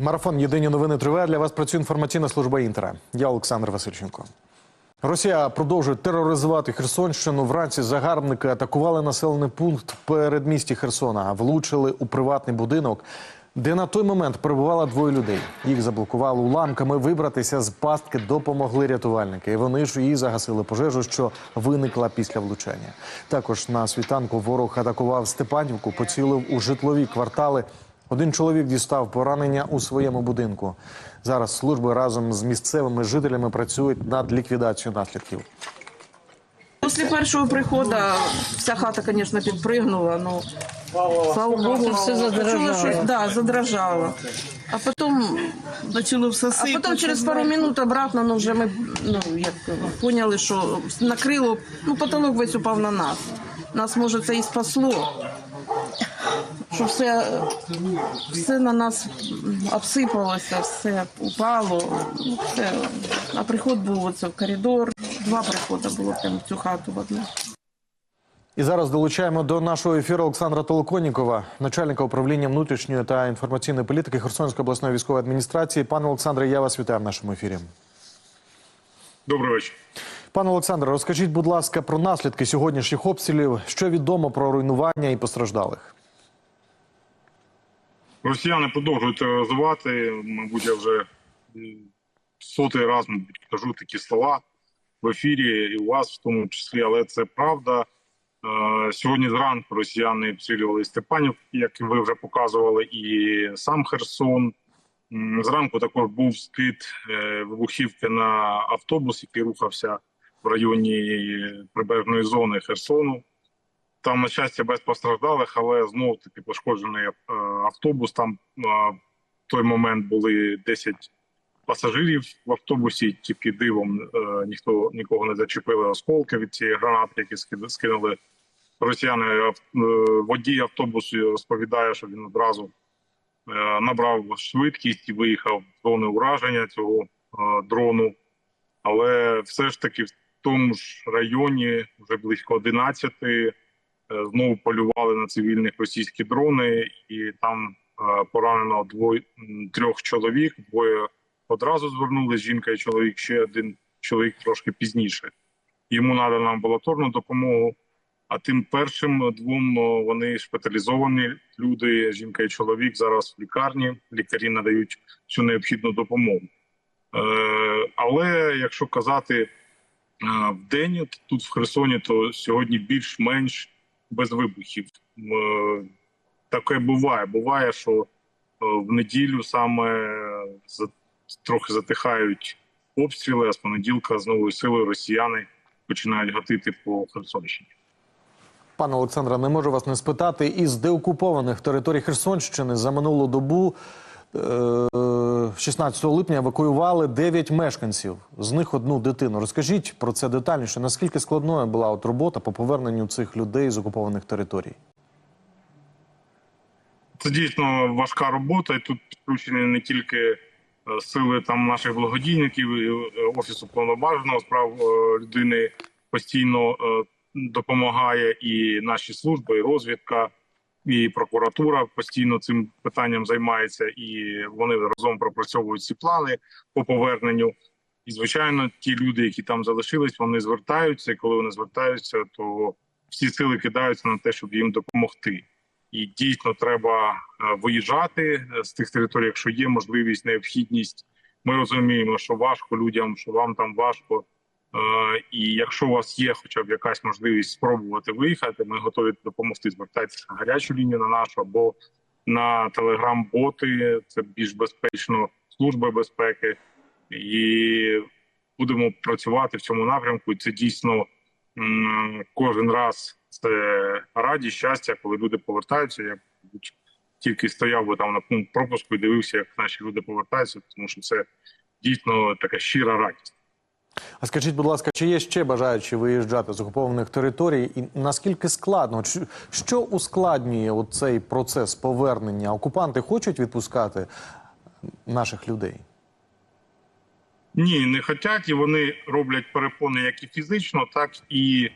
Марафон Єдині новини триває. Для вас працює інформаційна служба Інтера. Я Олександр Васильченко. Росія продовжує тероризувати Херсонщину. Вранці загарбники атакували населений пункт передмісті Херсона, влучили у приватний будинок, де на той момент перебувало двоє людей. Їх заблокували уламками. Вибратися з пастки допомогли рятувальники. І вони ж і загасили пожежу, що виникла після влучання. Також на світанку ворог атакував Степанівку, поцілив у житлові квартали. Один чоловік дістав поранення у своєму будинку. Зараз служби разом з місцевими жителями працюють над ліквідацією наслідків. Після першого приходу вся хата, звісно, підпригнула, ну слава Богу, все задрожало. Щось, да, задрожало. А потім Почало все а потім через пару минут обратно, ну вже ми ну, як, поняли, що накрило, ну потолок весь упав на нас. Нас, може, це і спасло. Що все, все на нас обсипалося, все упало. Ну, все. А приход був оце в коридор. Два приходи було прямо в цю хату в одну. І зараз долучаємо до нашого ефіру Олександра Толоконікова, начальника управління внутрішньої та інформаційної політики Херсонської обласної військової адміністрації. Пане Олександре, я вас вітаю в нашому ефірі. Добрий вечір. Пане Олександре, розкажіть, будь ласка, про наслідки сьогоднішніх обстрілів. Що відомо про руйнування і постраждалих? Росіяни продовжують тероризувати. Мабуть, я вже сотий раз кажу такі слова в ефірі, і у вас в тому числі, але це правда. Е, Сьогодні зранку росіяни обстрілювали Степанів, як ви вже показували, і сам Херсон. Зранку також був скид е, вибухівки на автобус, який рухався в районі прибережної зони Херсону. Там, на щастя, без постраждалих, але знов таки пошкоджений е, автобус. Там е, в той момент були 10 пасажирів в автобусі. Тільки дивом е, ніхто нікого не зачепили осколки від цієї гранати, які скинули росіяни. Водій автобусу розповідає, що він одразу набрав швидкість і виїхав в зони ураження цього дрону. Але все ж таки в тому ж районі вже близько 11 е, знову полювали на цивільних російські дрони, і там е, поранено двоє трьох чоловік. Двоє одразу звернулись, жінка і чоловік. Ще один чоловік трошки пізніше. Йому надано амбулаторну допомогу. А тим першим двом вони шпиталізовані люди, жінка і чоловік зараз в лікарні. Лікарі надають всю необхідну допомогу. Е, але якщо казати е, в день тут в Херсоні, то сьогодні більш-менш без вибухів. Е, Таке буває. Буває, що е, в неділю саме трохи затихають обстріли, а з понеділка з новою силою росіяни починають гатити по Херсонщині. Пане Олександре, не можу вас не спитати. Із деокупованих територій Херсонщини за минулу добу 16 липня евакуювали 9 мешканців, з них одну дитину. Розкажіть про це детальніше. Наскільки складною була от робота по поверненню цих людей з окупованих територій? Це дійсно важка робота, і тут підключені не тільки е, сили там наших благодійників, і, е, офісу повноваженого справ е, людини постійно е, допомагає і наші служби, і розвідка, і прокуратура постійно цим питанням займається, і вони разом пропрацьовують ці плани по поверненню. І звичайно, ті люди, які там залишились, вони звертаються. І коли вони звертаються, то всі сили кидаються на те, щоб їм допомогти. І дійсно треба е, виїжджати е, з тих територій, якщо є можливість, необхідність. Ми розуміємо, що важко людям, що вам там важко. Е, І якщо у вас є хоча б якась можливість спробувати виїхати, ми готові допомогти. Звертайтеся на гарячу лінію на нашу або на телеграм-боти. Це більш безпечно, служба безпеки, і будемо працювати в цьому напрямку. І це дійсно кожен раз це радість, щастя, коли люди повертаються. Я тільки стояв би там на пункт пропуску і дивився, як наші люди повертаються, тому що це дійсно така щира радість. А скажіть, будь ласка, чи є ще бажаючі виїжджати з окупованих територій, і наскільки складно? Що- ускладнює цей процес повернення? Окупанти хочуть відпускати наших людей? Ні, не хочуть, і вони роблять перепони як і фізично, так і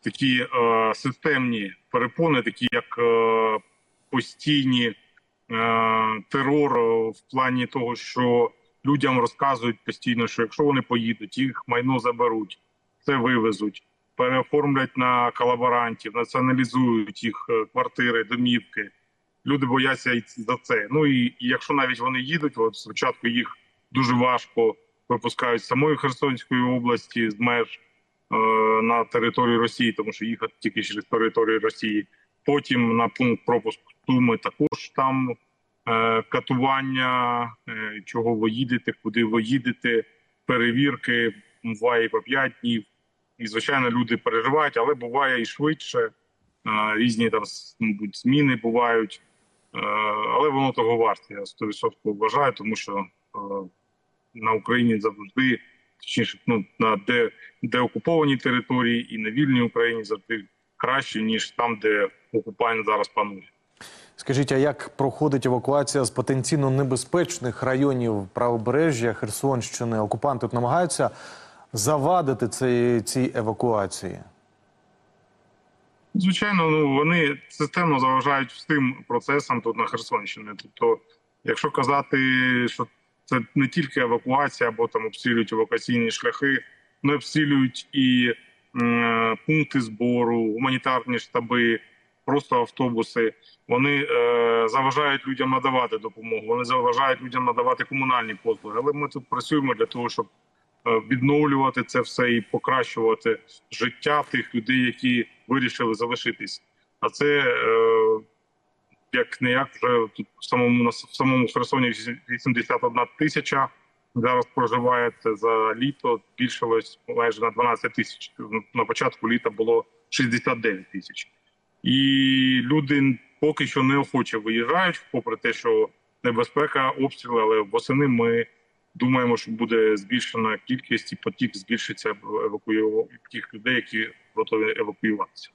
такі е, системні перепони, такі як е, постійні терор е, в плані того, що людям розказують постійно, що якщо вони поїдуть, їх майно заберуть, це вивезуть, переоформлять на колаборантів, націоналізують їх е, квартири, домівки. Люди бояться за це. Ну і, і якщо навіть вони їдуть, от спочатку їх дуже важко випускають з самої Херсонської області з меж е, на територію Росії, тому що їхати тільки через територію Росії. Потім на пункт пропуску Туми також там катування, е, чого ви їдете, куди ви їдете, перевірки буває по 5 днів. І звичайно, люди переживають, але буває і швидше. Е, різні там мабуть, зміни бувають. Е, але воно того варте. Я 100% вважаю, тому що е, на Україні завжди, точніше, ну на де, де окуповані території і на вільній Україні завжди краще ніж там, де окупант зараз панує. Скажіть, а як проходить евакуація з потенційно небезпечних районів правобережжя Херсонщини? Окупанти намагаються завадити цій, цій евакуації? Звичайно, ну вони системно заважають всім процесам тут на Херсонщині. Тобто, якщо казати, що це не тільки евакуація або там обстрілюють евакуаційні шляхи, вони обстрілюють і м, пункти збору, гуманітарні штаби, просто автобуси. Вони е, заважають людям надавати допомогу. Вони заважають людям надавати комунальні послуги. Але ми тут працюємо для того, щоб е, відновлювати це все і покращувати життя тих людей, які вирішили залишитись. А це е, як не як вже тут в самому в самому Херсоні 81 тисяча зараз проживає. Це за літо збільшилось майже на 12 тисяч. На початку літа було 69 тисяч. І люди поки що неохоче виїжджають, попри те, що небезпека обстріли, але восени ми думаємо, що буде збільшена кількість і потік збільшиться евакую... тих людей, які готові евакуюватися.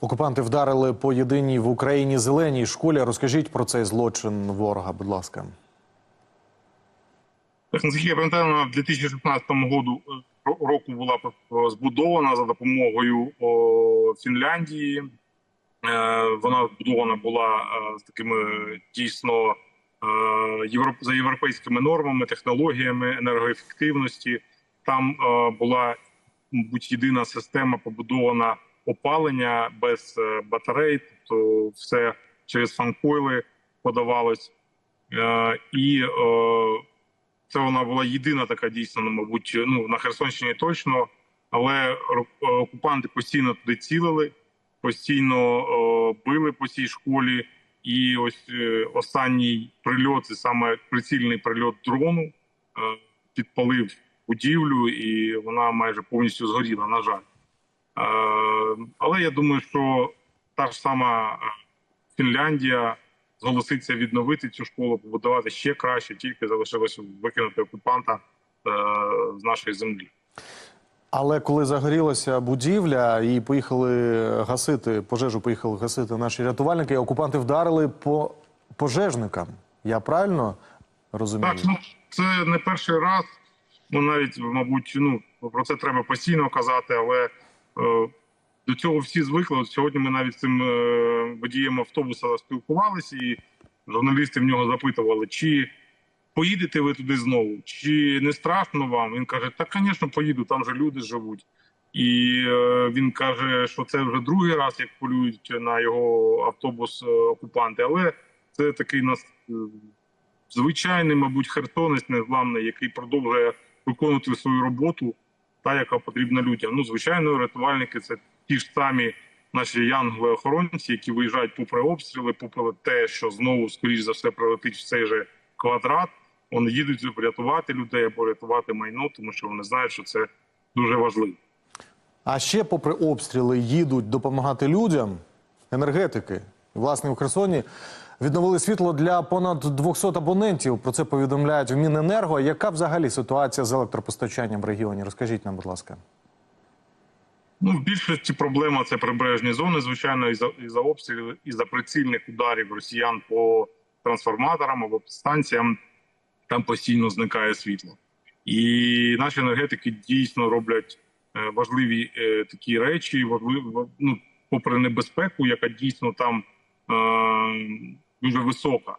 Окупанти вдарили по єдиній в Україні зеленій школі. Розкажіть про цей злочин ворога, будь ласка. Так, наскільки я пам'ятаю, вона в 2016 году е, року була збудована за допомогою о, Фінляндії. Е, Вона збудована була е, з такими дійсно е, за європейськими нормами, технологіями енергоефективності. Там була, мабуть, єдина система побудована опалення без батарей, тобто все через фанкойли подавалось. І це вона була єдина така дійсно, ну, мабуть, ну на Херсонщині точно, але окупанти постійно туди цілили, постійно е, били по цій школі. І ось е, останній прильот, це саме прицільний прильот дрону, е, підпалив будівлю, і вона майже повністю згоріла. На жаль, але я думаю, що та ж сама Фінляндія зголоситься відновити цю школу, побудувати ще краще, тільки залишилося викинути окупанта з нашої землі. Але коли загорілася будівля і поїхали гасити пожежу, поїхали гасити наші рятувальники, окупанти вдарили по пожежникам. Я правильно розумію? Так, ну це не перший раз. Ну навіть, мабуть, ну про це треба постійно казати, але е, до цього всі звикли. От сьогодні ми навіть з цим е, водієм автобуса спілкувалися, і журналісти в нього запитували, чи поїдете ви туди знову, чи не страшно вам? Він каже: Так, звісно, поїду, там же люди живуть. І е, він каже, що це вже другий раз, як полюють на його автобус е, окупанти, але це такий нас е, звичайний, мабуть, херсонець незламний, який продовжує виконувати свою роботу, та яка потрібна людям. Ну, звичайно, рятувальники це ті ж самі наші янголи-охоронці, які виїжджають попри обстріли, попри те, що знову, скоріш за все, прилетить в цей же квадрат. Вони їдуть врятувати людей або рятувати майно, тому що вони знають, що це дуже важливо. А ще, попри обстріли, їдуть допомагати людям, енергетики. Власне, у Херсоні відновили світло для понад 200 абонентів. Про це повідомляють в Міненерго. Яка взагалі ситуація з електропостачанням в регіоні? Розкажіть нам, будь ласка. Ну, в більшості проблема це прибережні зони, звичайно, і за і за обстрілів, і за прицільних ударів росіян по трансформаторам або станціям. Там постійно зникає світло. І наші енергетики дійсно роблять е, важливі е, такі речі, важливі, ну, попри небезпеку, яка дійсно там е, дуже висока.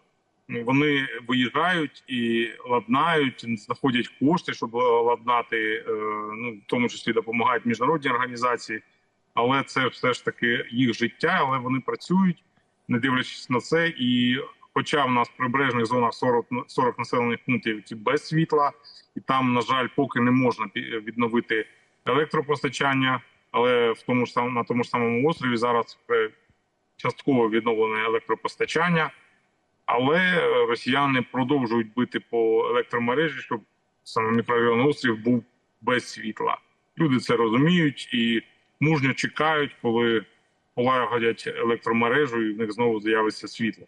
вони виїжджають і ладнають, знаходять кошти, щоб ладнати, е, ну в тому числі допомагають міжнародні організації. Але це все ж таки їх життя, але вони працюють, не дивлячись на це. І хоча в нас в прибережних зонах 40, 40 населених пунктів без світла, і там, на жаль, поки не можна пі- відновити електропостачання, але в тому ж на тому ж самому острові зараз е, частково відновлене електропостачання. Але е, росіяни продовжують бити по електромережі, щоб саме мікрорайон острів був без світла. Люди це розуміють і мужньо чекають, коли полагодять електромережу, і в них знову з'явиться світло.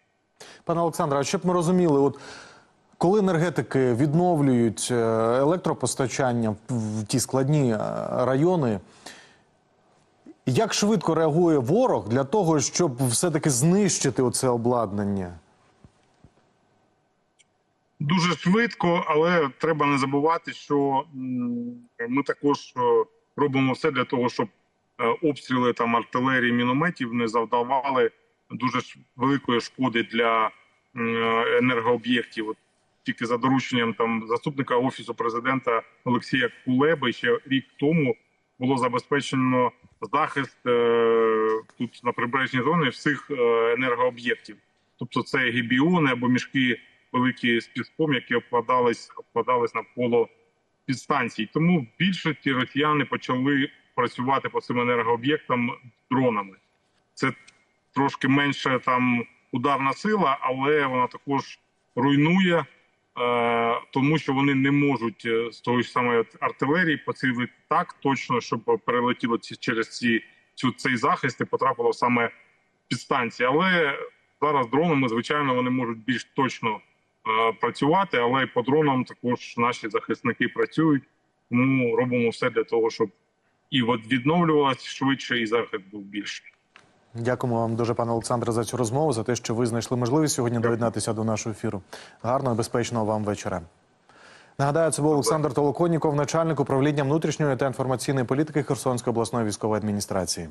Пане Олександре, а щоб ми розуміли, от коли енергетики відновлюють е, електропостачання в ті складні е, райони, як швидко реагує ворог для того, щоб все-таки знищити оце обладнання? Дуже швидко, але треба не забувати, що ми також е, робимо все для того, щоб обстріли там артилерії, мінометів не завдавали дуже великої шкоди для е, енергооб'єктів. От тільки за дорученням там заступника офісу президента Олексія Кулеби ще рік тому було забезпечено захист е, тут на прибережній зоні всіх е, енергооб'єктів. Тобто це гібіони або мішки великі з піском, які обкладались, обкладались навколо підстанцій. Тому в більшості росіяни почали працювати по цим енергооб'єктам дронами. Це трошки менше там ударна сила, але вона також руйнує, е, тому що вони не можуть е, з тої ж самої артилерії поцілити так точно, щоб перелетіло ці через ці цю цей захист і потрапило саме підстанції. Але зараз дронами, звичайно, вони можуть більш точно е, працювати, але по дронам також наші захисники працюють. Тому робимо все для того, щоб і от відновлювалося швидше, і захист був більший. Дякуємо вам дуже, пане Олександре, за цю розмову, за те, що ви знайшли можливість сьогодні доєднатися до нашого ефіру. Гарного і безпечного вам вечора. Нагадаю, це був Олександр Толоконніков, начальник управління внутрішньої та інформаційної політики Херсонської обласної військової адміністрації.